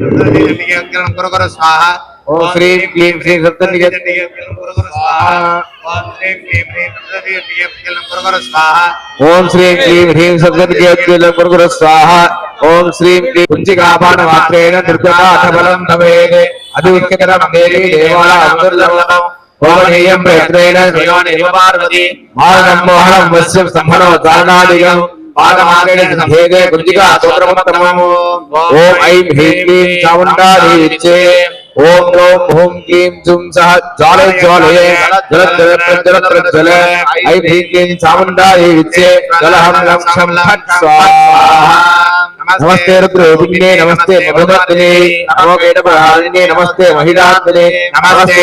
గురుగురు స్వాహ ఓం శ్రీం క్లీం శ్రీ ఓం శ్రీం క్లీం హ్రీం సప్తనికేలం గురుగురు స్వాహ ఓం శ్రీం క్లీం కుంచికాపాన మాత్రేణ దుర్గా అథబలం అది ఉత్కరం దేవి దేవాల అందుర్లవనం ఓమనీయం మోహనం వశ్యం సంభనో చారణాదిగం పాదమాగ్రేదే గుంజిగా సూత్రముత్తమము ఓం ఐం హ్రీం క్లీం చాముండాది ఇచ్చే ఓం ఓం హూం క్లీం జుం సహ జ్వాలే జ్వాలే. జల జల ప్రజ్వల ప్రజ్వల ఐం హ్రీం క్లీం చాముండాది ఇచ్చే జలహం లం క్షం ఫట్ స్వాహా. నమస్తే రుద్రోపిణ్యే నమస్తే మధుమత్నే నమస్తే మహిళాత్మనే నమస్తే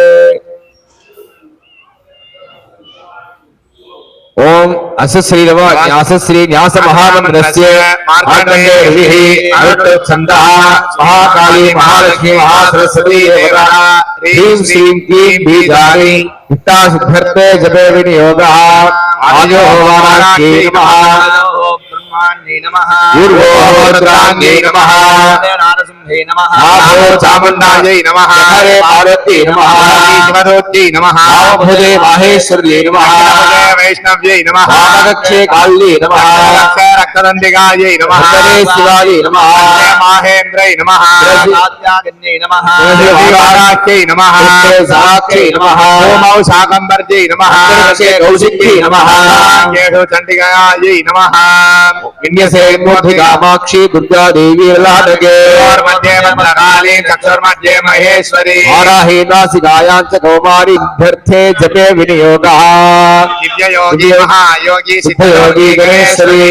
ओम असश्री न्यासश्री न्यास महामंत्रस्य मार्कण्डेय महाकाली महालक्ष्मी महासरस्वती देवता श्री श्रीं जपे विनियोगा आदिजो होवानां ఆయోవారాఖ్యే నమః పూర్వోద్రాంగే నమః నాభో చాముండాయై నమః హరే పార్వతీ నమః శివదోత్యై నమః నామభుజే మాహేశ్వర్యై నమః వైష్ణవ్యై నమః వామకక్షే కాళ్యై నమః రక్తదండికాయై నమః ఉత్తరే శివాయై నమః మాహేంద్రై నమః శిరసి- నమః శివారాఖ్యై నమః ఉత్తరే సాక్షై నమః ఓమౌ శాకంబర్జై నమః ఉత్తరక్షే కౌశిక్యై నమః కేశవ చండికాయై నమః विन्यसेन्मुखि दुर्गा देवी ललाटके महेश्वरी वाराहीनासि गायाञ्च कौमारी सिद्ध्यर्थे जपे विनियोगा गणेश्वरी।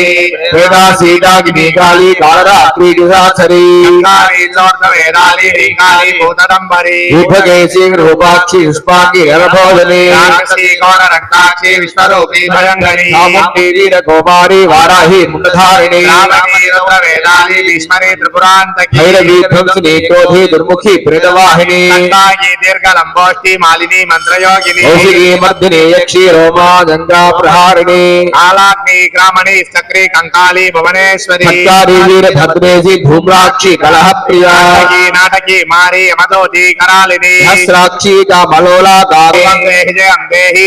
वेदा सीता गिनी काली कालरात्रि रूपाक्षी पुष्पाक्षी रक्ताक्षी विश्वरूपी वाराही త్రిపురాంతకీ దుర్ముఖి ప్రేదవాహిని దీర్ఘలంబోష్టి మాలిని మంత్రయోగిని మర్దిని యక్షి రోమా భూమ్రాక్షి కలహ ప్రియా నాటకి మారి యమదోతి కరాలిని సహస్రాక్షి కామలోలా కాంగేహి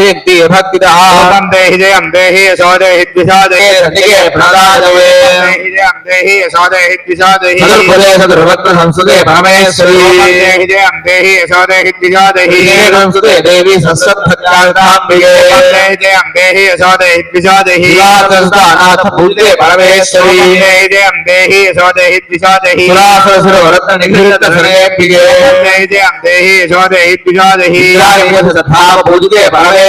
मत्स्यन्ति भक्तितः ओम देहि जयं देहि यशो देहि द्विषो देहि चण्डिके प्रणदायवे देहि जयं देहि यशो देहि द्विषो देहि सदुर्बले सदुर्भक्त संस्कृते परमेश्वरी। देहि जयं देहि यशो देहि द्विषो देहि संस्कृते देवी संसत्भक्ताम्बिके ओम देहि जयं देहि यशो देहि द्विषो देहि नाथ पूजे परमेश्वरी। देहि जयं देहि यशो देहि द्विषो देहि सुरासुरवरत्न निगृहीत सनेभिगे ओम देहि जयं देहि यशो देहि द्विषो देहि तथा पूजिते परमेश्वरी।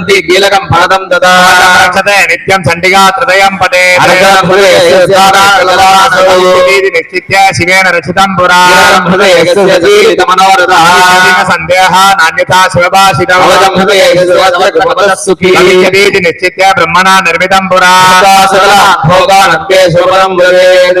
ంతి నిత్యం సండిగా హృదయం పదే శివేన రచితం పురా సందేహ నాణ్యతా శివభాషితీ నిశ్చిత్య బ్రహ్మణ నిర్మితం పురా భోగానందే శుభం భవేద్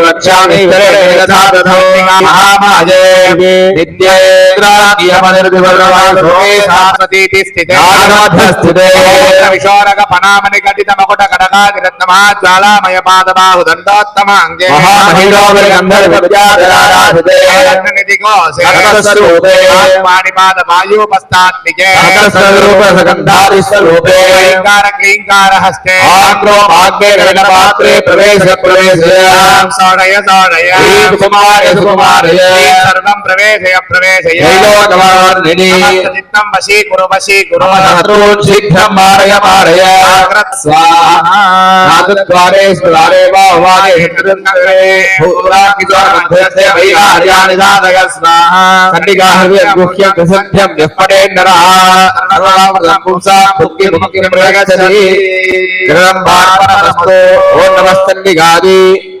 यथा तथो महामाये नित्येन्द्राग्यमनिर्विवर्णवासोमे सास्वतीति स्थिते नागमध्यस्थिते विशोरगपनामनि घटितमकुट कटकादिरत्नमः ज्वालामय पादबाहु दण्डोत्तमाङ्गे महामहिलोपरिगन्धर्वविद्याधराराधिते अगतस्वरूपे पाणिपादवायोपस्तात्मिके अगतस्वरूपसगन्धादिस्वरूपे क्लीङ्कार क्लीङ्कार हस्ते आग्रो भाग्ये गगनपात्रे प्रवेश प्रवेश सोडय सोडय कुमार कुमारय सर्वं प्रवेशय प्रवेशय त्रैलोकवर्धिनि चित्तं वशीकुरु वशीकुरु शत्रून् शीघ्रं मारय मारय जाग्रत् स्वाहा द्वारे सुधारे बाहुवादे हितृन्दरे भूराकिद्वारमध्यस्य वैहार्याणि साधय स्वाहा खण्डिकाहृदय गुह्यं प्रसन्ध्यं निःपटे नरः सर्वदावृतं पुंसा भुक्ति भुक्तिं प्रगच्छति कृतं भार्पणमस्तु ओ नमस्तन्निगादि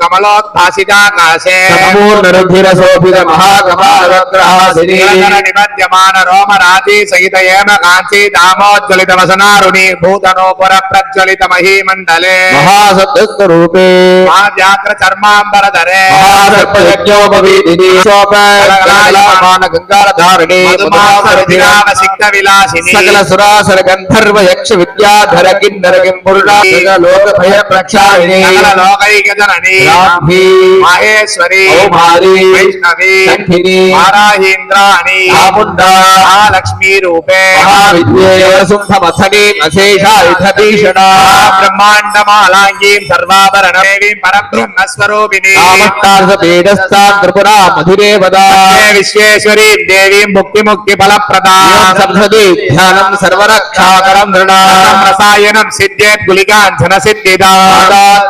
कमलोत्भासिताकाशे समूर्णरुद्धिरसोऽपित महाकपालग्रहासिनीनिबध्यमान रोमराजी सहित एव काञ्ची दामोज्ज्वलितवसनारुणी भूतनोपुरप्रज्वलितमहीमण्डले महासत्स्वरूपे महाव्याघ्रचर्माम्बरधरे गङ्गारधारिणी सकलसुरासरगन्धर्व यक्ष विद्याधर किन्नर किम्पुरुषा लोकभयप्रक्षारिणी लोकैकजननी నాభి మహేశ్వరి. ఓమారి వైష్ణవి. శంఖిని. వారాహేంద్రాణి చాముండా మహాలక్ష్మీ రూపే మహావిద్యేయవరసుంభమథనీం అశేషాయుధభీషణ బ్రహ్మాండమాలాంగీం సర్వాభరణేవీం పరబ్రహ్మస్వరూపిణి. రామట్టార్థపీఠస్థాం త్రిపురా మధురే వదా విశ్వేశ్వరీ దేవీం ముక్తిముక్తిఫలప్రదాం. సప్సతి ధ్యానం సర్వరక్షాకరం నృణాం రసాయనం సిద్ధ్యేద్గులికాంధన సిద్ధిదా.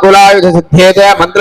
కులాయుధ సిద్ధ్యేతే మంత్ర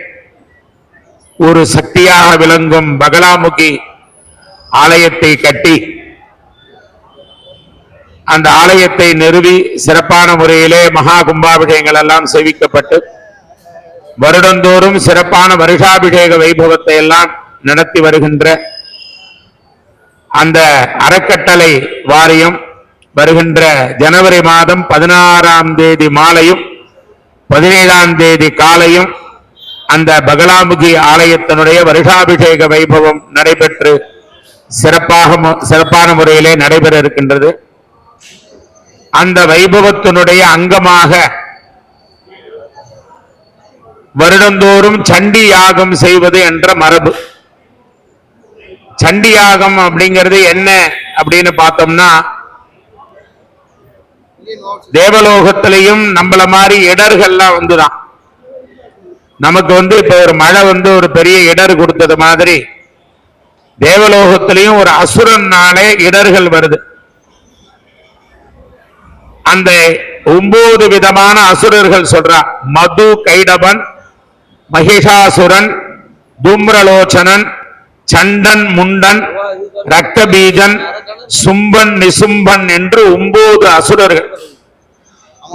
ஒரு சக்தியாக விளங்கும் பகலாமுகி ஆலயத்தை கட்டி அந்த ஆலயத்தை நிறுவி சிறப்பான முறையிலே மகா கும்பாபிஷேகங்கள் எல்லாம் சேவிக்கப்பட்டு வருடந்தோறும் சிறப்பான வருஷாபிஷேக வைபவத்தை எல்லாம் நடத்தி வருகின்ற அந்த அறக்கட்டளை வாரியம் வருகின்ற ஜனவரி மாதம் பதினாறாம் தேதி மாலையும் பதினேழாம் தேதி காலையும் அந்த பகலாமுகி ஆலயத்தினுடைய வருஷாபிஷேக வைபவம் நடைபெற்று சிறப்பாக சிறப்பான முறையிலே நடைபெற இருக்கின்றது அந்த வைபவத்தினுடைய அங்கமாக வருடந்தோறும் சண்டி யாகம் செய்வது என்ற மரபு. சண்டி யாகம் அப்படிங்கிறது என்ன அப்படின்னு பார்த்தோம்னா தேவலோகத்திலையும் நம்மள மாதிரி இடர்கள்லாம் வந்துதான். நமக்கு வந்து இப்ப ஒரு மழை வந்து ஒரு பெரிய இடர் கொடுத்தது மாதிரி தேவலோகத்திலையும் ஒரு அசுரனாலே இடர்கள் வருது. அந்த ஒன்பது விதமான அசுரர்கள் சொல்றா. மது கைடபன் மகிஷாசுரன் தும்ரலோச்சனன் சண்டன் முண்டன் ரக்தபீஜன் சும்பன் நிசும்பன் என்று ஒன்பது அசுரர்கள்.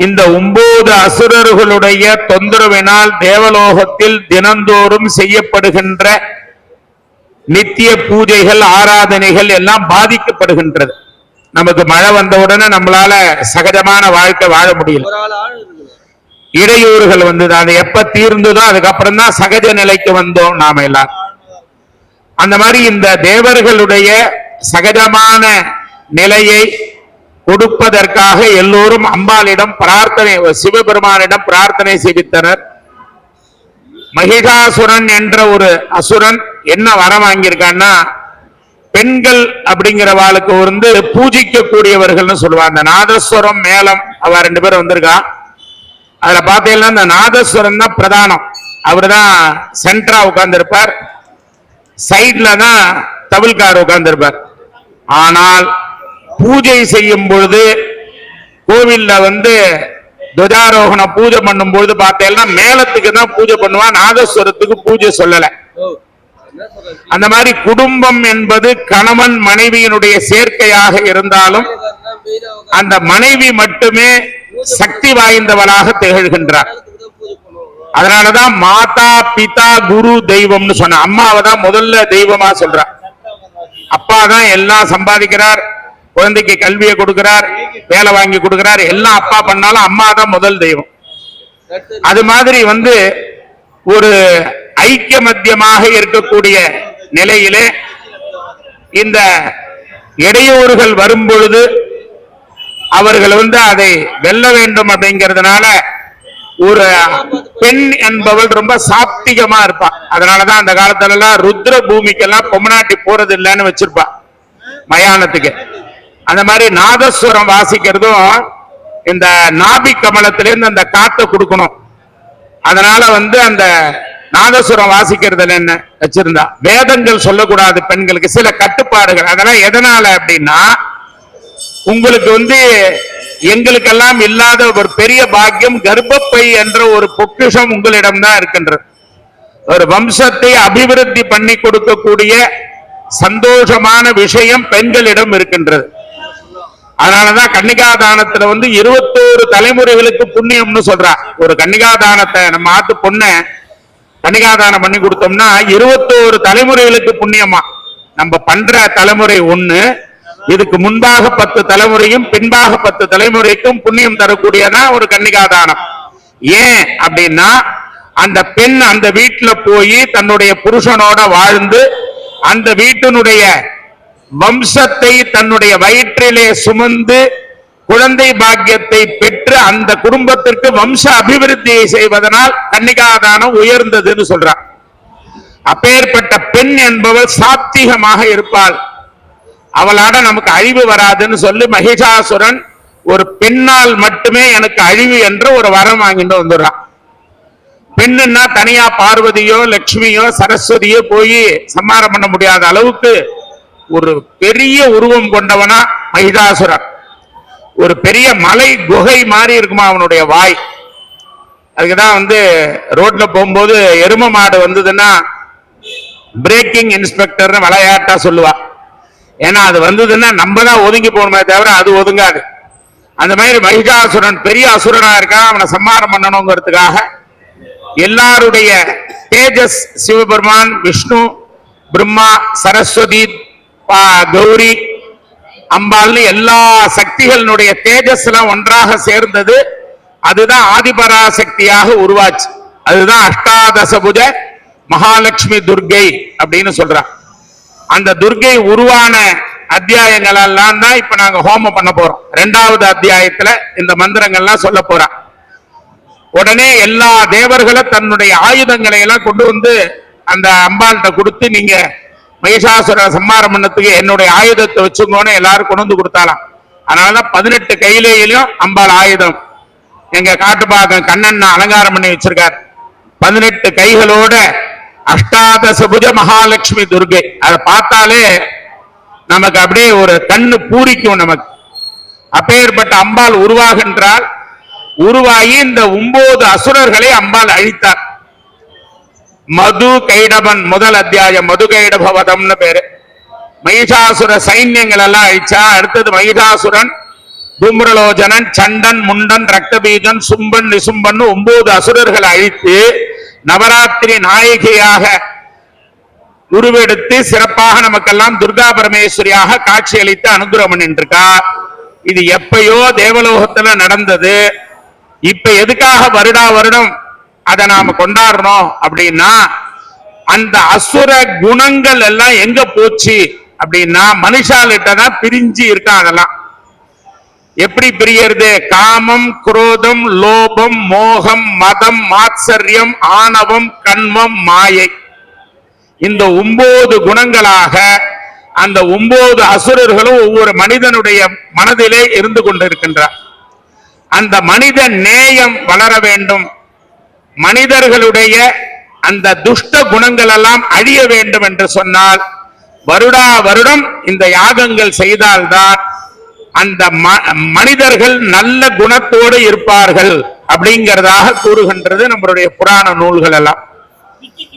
இந்த ஒன்பது அசுரர்களுடைய தொந்தரவினால் தேவலோகத்தில் தினந்தோறும் செய்யப்படுகின்ற நித்திய பூஜைகள் ஆராதனைகள் எல்லாம் பாதிக்கப்படுகின்றது. நமக்கு மழை வந்த உடனே நம்மளால சகஜமான வாழ்க்கை வாழ முடியல. இடையூறுகள் வந்தது. அது எப்ப தீர்ந்ததோ அதுக்கப்புறம் தான் சகஜ நிலைக்கு வந்தோம் நாம எல்லாரும். அந்த மாதிரி இந்த தேவர்களுடைய சகஜமான நிலையை கொடுப்பதற்காக எல்லோரும் அம்பாளிடம் பிரார்த்தனை சிவபெருமானிடம் பிரார்த்தனை செய்வித்தனர். மகிஷாசுரன் என்ற ஒரு அசுரன் என்ன வரம் வாங்கியிருக்கான்னா பெண்கள் அப்படிங்கிறவாளுக்கு வந்து பூஜிக்க கூடியவர்கள்னு சொல்லுவாங்க. அந்த நாதஸ்வரம் மேளம் அவ ரெண்டு பேரும் வந்திருக்கா. அதுல பார்த்தீங்கன்னா இந்த நாதஸ்வரம் தான் பிரதானம். அவர் தான் சென்டரா உட்கார்ந்துருப்பார். சைட்ல தான் தவில்கார் உட்கார்ந்திருப்பார். ஆனால் பூஜை செய்யும் பொழுது கோவில்ல வந்து துவஜாரோகண பூஜை பண்ணும் பொழுது பார்த்தேன்னா மேளத்துக்கு தான் பூஜை பண்ணுவான் நாதஸ்வரத்துக்கு பூஜை சொல்லல. அந்த மாதிரி குடும்பம் என்பது கணவன் மனைவியினுடைய சேர்க்கையாக இருந்தாலும் அந்த மனைவி மட்டுமே சக்தி வாய்ந்தவளாக திகழ்கின்றார். அதனாலதான் மாதா பிதா குரு தெய்வம்னு சொன்ன. அம்மாவை தான் முதல்ல தெய்வமா சொல்ற. அப்பா தான் எல்லாம் சம்பாதிக்கிறார். குழந்தைக்கு கல்வியை கொடுக்கிறார் வேலை வாங்கி கொடுக்கிறார் எல்லாம் அப்பா பண்ணாலும் அம்மா தான் முதல் தெய்வம். அது மாதிரி வந்து ஒரு ஐக்கிய மத்தியமாக இருக்கக்கூடிய நிலையிலே இந்த இடையூறுகள் வரும் பொழுது அவர்கள் வந்து அதை வெல்ல வேண்டும் அப்படிங்கிறதுனால ஒரு பெண் என்பவள் ரொம்ப சாப்திகமா இருப்பான் அதனாலதான் அந்த காலத்துல எல்லாம் ருத்ர பூமிக்கெல்லாம் பொம்மநாட்டி போறது இல்லைன்னு வச்சிருப்பா. மயானத்துக்கு. அந்த மாதிரி நாதஸ்வரம் வாசிக்கிறதும் இந்த நாபி கமலத்திலேருந்து அந்த காத்தை கொடுக்கணும். அதனால வந்து அந்த நாதஸ்வரம் வாசிக்கிறதுல என்ன? வச்சிருந்தா. வேதங்கள் சொல்லக்கூடாது பெண்களுக்கு. சில கட்டுப்பாடுகள். அதெல்லாம் எதனால அப்படின்னா உங்களுக்கு வந்து எங்களுக்கெல்லாம் இல்லாத ஒரு பெரிய பாக்கியம் கர்ப்பப்பை என்ற ஒரு பொக்கிஷம் உங்களிடம் தான் இருக்கின்றது. ஒரு வம்சத்தை அபிவிருத்தி பண்ணி கொடுக்கக்கூடிய சந்தோஷமான விஷயம் பெண்களிடம் இருக்கின்றது. அதனாலதான் கன்னிகாதானத்துல வந்து இருபத்தோரு தலைமுறைகளுக்கு புண்ணியம்னு சொல்றா. ஒரு கன்னிகாதானத்தை நம்ம ஆத்து பொண்ண கன்னிகாதானம் பண்ணி கொடுத்தோம்னா இருபத்தோரு தலைமுறைகளுக்கு புண்ணியமா. நம்ம பண்ற தலைமுறை ஒண்ணு இதுக்கு முன்பாக பத்து தலைமுறையும் பின்பாக பத்து தலைமுறைக்கும் புண்ணியம் தரக்கூடியதான் ஒரு கன்னிகாதானம். ஏன் அப்படின்னா அந்த பெண் அந்த வீட்டுல போய் தன்னுடைய புருஷனோட வாழ்ந்து அந்த வீட்டினுடைய வம்சத்தை தன்னுடைய வயிற்றிலே சுமந்து குழந்தை பாக்கியத்தை பெற்று அந்த குடும்பத்திற்கு வம்ச அபிவிருத்தியை செய்வதனால் கன்னிகாதானம் உயர்ந்ததுன்னு சொல்றார் அப்பேற்பட்ட பெண் என்பவள் சாத்திகமாக இருப்பாள். அவளாட நமக்கு அழிவு வராதுன்னு சொல்லி மகிஷாசுரன் ஒரு பெண்ணால் மட்டுமே எனக்கு அழிவு என்று ஒரு வரம் வாங்கிட்டு வந்துடுறான். பெண்ணுன்னா தனியா பார்வதியோ லட்சுமியோ சரஸ்வதியோ போய் சம்மாரம் பண்ண முடியாத அளவுக்கு ஒரு பெரிய உருவம் கொண்டவனா மகிதாசுரன். ஒரு பெரிய மலை குகை மாதிரி இருக்குமா அவனுடைய வாய். அதுக்குதான் வந்து ரோட்ல போகும்போது எரும மாடு வந்ததுன்னா பிரேக்கிங் இன்ஸ்பெக்டர்னு விளையாட்டா சொல்லுவா. ஏன்னா அது வந்ததுன்னா நம்ம தான் ஒதுங்கி போகணுமே தவிர அது ஒதுங்காது. அந்த மாதிரி மகிஷாசுரன் பெரிய அசுரனா இருக்கான் அவனை சம்மாரம் பண்ணணுங்கிறதுக்காக எல்லாருடைய தேஜஸ் சிவபெருமான் விஷ்ணு பிரம்மா சரஸ்வதி கௌரி அம்பாள்னு எல்லா சக்திகளினுடைய தேஜஸ் எல்லாம் ஒன்றாக சேர்ந்தது. அதுதான் ஆதிபராசக்தியாக உருவாச்சு. அதுதான் அஷ்டாதசபுஜ மகாலட்சுமி துர்க்கை அப்படின்னு சொல்றான் அந்த துர்க்கை உருவான அத்தியாயங்களெல்லாம் தான் இப்ப நாங்க ஹோமம் பண்ண போறோம். ரெண்டாவது அத்தியாயத்துல இந்த மந்திரங்கள்லாம் சொல்ல போறான் உடனே எல்லா தேவர்களும் தன்னுடைய ஆயுதங்களை எல்லாம் கொண்டு வந்து அந்த அம்பாள்கிட்ட கொடுத்து நீங்க மகிஷாசுர சம்மாரம் பண்ணத்துக்கு என்னுடைய ஆயுதத்தை வச்சுக்கோன்னு எல்லாரும் கொண்டு வந்து கொடுத்தாலாம். அதனாலதான் பதினெட்டு கையிலேயும் அம்பாள் ஆயுதம். எங்க காட்டுப்பாக்கம் கண்ணன் அலங்காரம் பண்ணி வச்சிருக்கார். பதினெட்டு கைகளோட அஷ்டாதசபுஜ மகாலட்சுமி துர்கை. அதை பார்த்தாலே நமக்கு அப்படியே ஒரு கண்ணு பூரிக்கும் நமக்கு. அப்பேற்பட்ட அம்பாள் உருவாகின்றால் உருவாகி இந்த ஒன்பது அசுரர்களை அம்பாள் அழித்தார். மது கைடபன் முதல் அத்தியாயம் மது கைடபவதம்னு பேரு. மகிஷாசுர சைன்யங்கள் எல்லாம் அழிச்சா அடுத்தது மகிஷாசுரன் தூம்ரலோஜனன் சண்டன் முண்டன் ரக்தபீஜன் சும்பன் நிசும்பன் ஒன்பது அசுரர்களை அழித்து நவராத்திரி நாயகியாக உருவெடுத்து சிறப்பாக நமக்கெல்லாம் துர்கா பரமேஸ்வரியாக காட்சியளித்து அனுகிரகம் பண்ணிட்டு இருக்கா இது எப்பயோ தேவலோகத்துல நடந்தது. இப்ப எதுக்காக வருடா வருடம் அதை நாம கொண்டாடுறோம் அப்படின்னா அந்த அசுர குணங்கள் எல்லாம் எங்க போச்சு அப்படின்னா மனுஷாலிட்ட தான் பிரிஞ்சு இருக்கான் அதெல்லாம். எப்படி பிரியறது? காமம் குரோதம் லோபம் மோகம் மதம் மாத்சரியம் ஆணவம் கண்மம் மாயை. இந்த ஒன்பது குணங்களாக அந்த ஒன்பது அசுரர்களும் ஒவ்வொரு மனிதனுடைய மனதிலே இருந்து கொண்டிருக்கின்றார். அந்த மனித நேயம் வளர வேண்டும். மனிதர்களுடைய அந்த துஷ்ட குணங்கள் எல்லாம் அழிய வேண்டும் என்று சொன்னால் வருடா வருடம் இந்த யாகங்கள் செய்தால்தான் அந்த ம- மனிதர்கள் நல்ல குணத்தோடு இருப்பார்கள் அப்படிங்கிறதாக கூறுகின்றது நம்மளுடைய புராண நூல்கள் எல்லாம்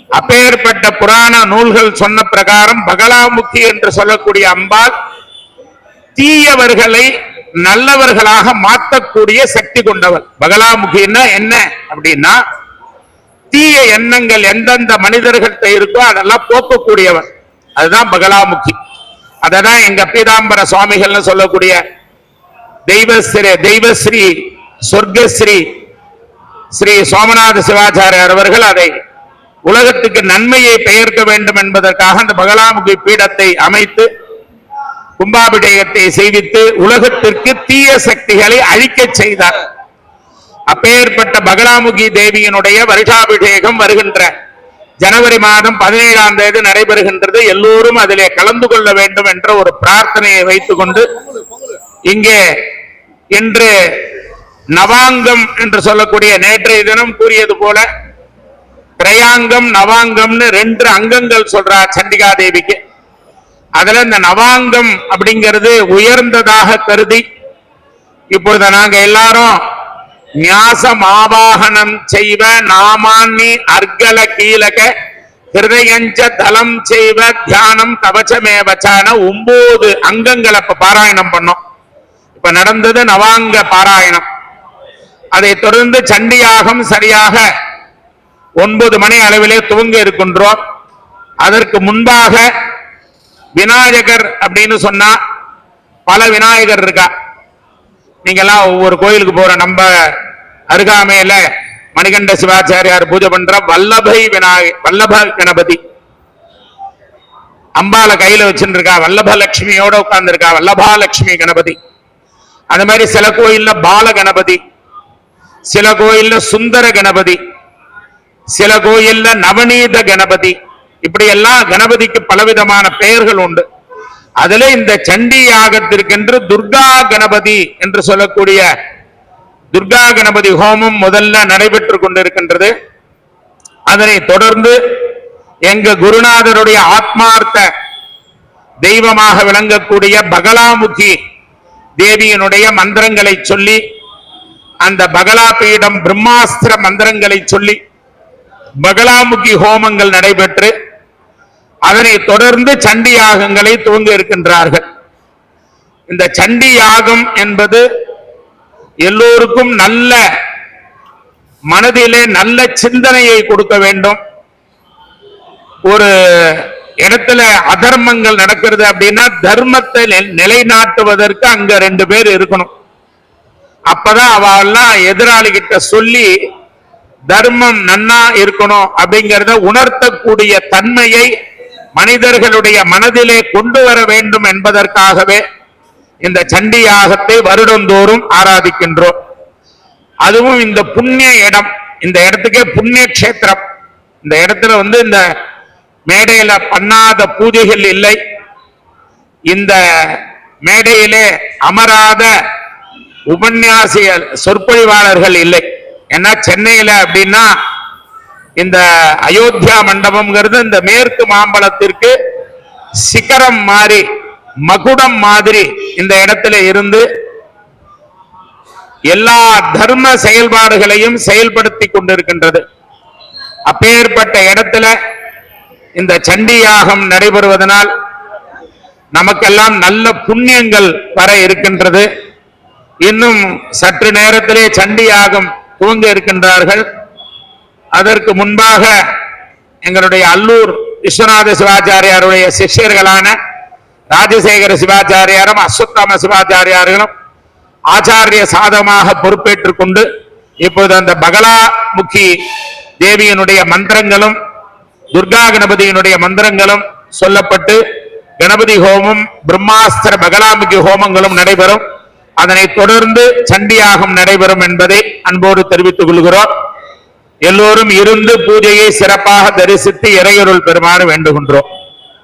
அப்பேற்பட்ட புராண நூல்கள் சொன்ன பிரகாரம் பகலாமுகி என்று சொல்லக்கூடிய அம்பாள் தீயவர்களை நல்லவர்களாக மாற்றக்கூடிய சக்தி கொண்டவள். பகலாமுகின்னா என்ன அப்படின்னா தீய எண்ணங்கள் எந்தெந்த மனிதர்கள்ட்ட இருக்கோ அதெல்லாம் போக்கக்கூடியவர். அதுதான் பகலாமுகி. அததான் எங்க பீதாம்பர சுவாமிகள்னு சொல்லக்கூடிய தெய்வஸ்ரீ தெய்வஸ்ரீ சொர்க்கஸ்ரீ ஸ்ரீ சோமநாத சிவாச்சாரியார் அவர்கள் அதை உலகத்துக்கு நன்மையை பெயர்க்க வேண்டும் என்பதற்காக அந்த பகலாமுகி பீடத்தை அமைத்து கும்பாபிடேகத்தை செய்வித்து உலகத்திற்கு தீய சக்திகளை அழிக்கச் செய்தார். அப்பேற்பட்ட பகலாமுகி தேவியினுடைய வருஷாபிஷேகம் வருகின்ற ஜனவரி மாதம் பதினேழாம் தேதி நடைபெறுகின்றது. எல்லோரும் அதிலே கலந்து கொள்ள வேண்டும் என்ற ஒரு பிரார்த்தனையை வைத்துக் கொண்டு இங்கே இன்று நவாங்கம் என்று சொல்லக்கூடிய நேற்றைய தினம் கூறியது போல திரையாங்கம் நவாங்கம்னு ரெண்டு அங்கங்கள் சொல்றா சண்டிகா தேவிக்கு அதுல இந்த நவாங்கம் அப்படிங்கிறது உயர்ந்ததாக கருதி இப்பொழுது நாங்க எல்லாரும் ஞாசமாவாகனம் செய்வ நாமான்னி அர்கல கீழக ஹிருதயஞ்ச தலம் செய்வ தியானம் கவச்சமேவச்சான ஒன்பது அங்கங்களை இப்ப பாராயணம் பண்ணோம். இப்ப நடந்தது நவாங்க பாராயணம். அதை தொடர்ந்து சண்டியாகம் சரியாக ஒன்பது மணி அளவிலே துவங்க இருக்கின்றோம். அதற்கு முன்பாக விநாயகர் அப்படின்னு சொன்னா பல விநாயகர் இருக்கா? நீங்கெல்லாம் ஒவ்வொரு கோயிலுக்கு போற நம்ம அருகாமையில மணிகண்ட சிவாச்சாரியார் பூஜை பண்ற வல்லபை விநாயக வல்லப கணபதி. அம்பால கையில வச்சுருக்கா இருக்கா வல்லப லட்சுமியோட உட்கார்ந்து இருக்கா வல்லபாலட்சுமி கணபதி. அந்த மாதிரி சில கோயில்ல பால கணபதி சில கோயில்ல சுந்தர கணபதி சில கோயில்ல நவநீத கணபதி. இப்படி எல்லாம் கணபதிக்கு பலவிதமான பெயர்கள் உண்டு. அதுல இந்த சண்டி யாகத்திற்கென்று துர்கா கணபதி என்று சொல்லக்கூடிய துர்கா கணபதி ஹோமம் முதல்ல நடைபெற்று கொண்டிருக்கின்றது. அதனை தொடர்ந்து எங்க குருநாதருடைய ஆத்மார்த்த தெய்வமாக விளங்கக்கூடிய பகலாமுகி தேவியினுடைய மந்திரங்களை சொல்லி அந்த பகலா பீடம் பிரம்மாஸ்திர மந்திரங்களை சொல்லி பகலாமுகி ஹோமங்கள் நடைபெற்று அதனை தொடர்ந்து சண்டி யாகங்களை துவங்க இருக்கின்றார்கள். இந்த சண்டி யாகம் என்பது எல்லோருக்கும் நல்ல மனதிலே நல்ல சிந்தனையை கொடுக்க வேண்டும். ஒரு இடத்துல அதர்மங்கள் நடக்கிறது அப்படின்னா தர்மத்தை நிலைநாட்டுவதற்கு அங்க ரெண்டு பேர் இருக்கணும். அப்பதான் அவெல்லாம் எதிராளி கிட்ட சொல்லி தர்மம் நன்னா இருக்கணும் அப்படிங்கிறத உணர்த்தக்கூடிய தன்மையை மனிதர்களுடைய மனதிலே கொண்டு வர வேண்டும் என்பதற்காகவே இந்த சண்டி யாகத்தை வருடந்தோறும் ஆராதிக்கின்றோம். அதுவும் இந்த புண்ணிய இடம். இந்த இடத்துக்கே புண்ணிய கஷேத்திரம். இந்த இடத்துல வந்து இந்த மேடையில பண்ணாத பூஜைகள் இல்லை. இந்த மேடையிலே அமராத உபன்யாசிய சொற்பொழிவாளர்கள் இல்லை. ஏன்னா சென்னையில அப்படின்னா இந்த அயோத்தியா மண்டபம்ங்கிறது இந்த மேற்கு மாம்பழத்திற்கு சிகரம் மாறி மகுடம் மாதிரி இந்த இடத்துல இருந்து எல்லா தர்ம செயல்பாடுகளையும் செயல்படுத்தி கொண்டிருக்கின்றது. அப்பேற்பட்ட இடத்துல இந்த சண்டி யாகம் நடைபெறுவதனால் நமக்கெல்லாம் நல்ல புண்ணியங்கள் வர இருக்கின்றது. இன்னும் சற்று நேரத்திலே சண்டி யாகம் துவங்க இருக்கின்றார்கள். அதற்கு முன்பாக எங்களுடைய அல்லூர் விஸ்வநாத சிவாச்சாரியாருடைய சிஷ்யர்களான ராஜசேகர சிவாச்சாரியாரும் அஸ்வத்தாம சிவாச்சாரியார்களும் ஆச்சாரிய சாதமாக பொறுப்பேற்றுக் கொண்டு இப்போது அந்த பகலாமுகி தேவியினுடைய மந்திரங்களும் துர்கா கணபதியினுடைய மந்திரங்களும் சொல்லப்பட்டு கணபதி ஹோமம் பிரம்மாஸ்திர பகலாமுகி ஹோமங்களும் நடைபெறும். அதனைத் தொடர்ந்து சண்டியாகம் நடைபெறும் என்பதை அன்போடு தெரிவித்துக் கொள்கிறோம். எல்லோரும் இருந்து பூஜையை சிறப்பாக தரிசித்து இறையொருள் பெறுமாறு வேண்டுகின்றோம்.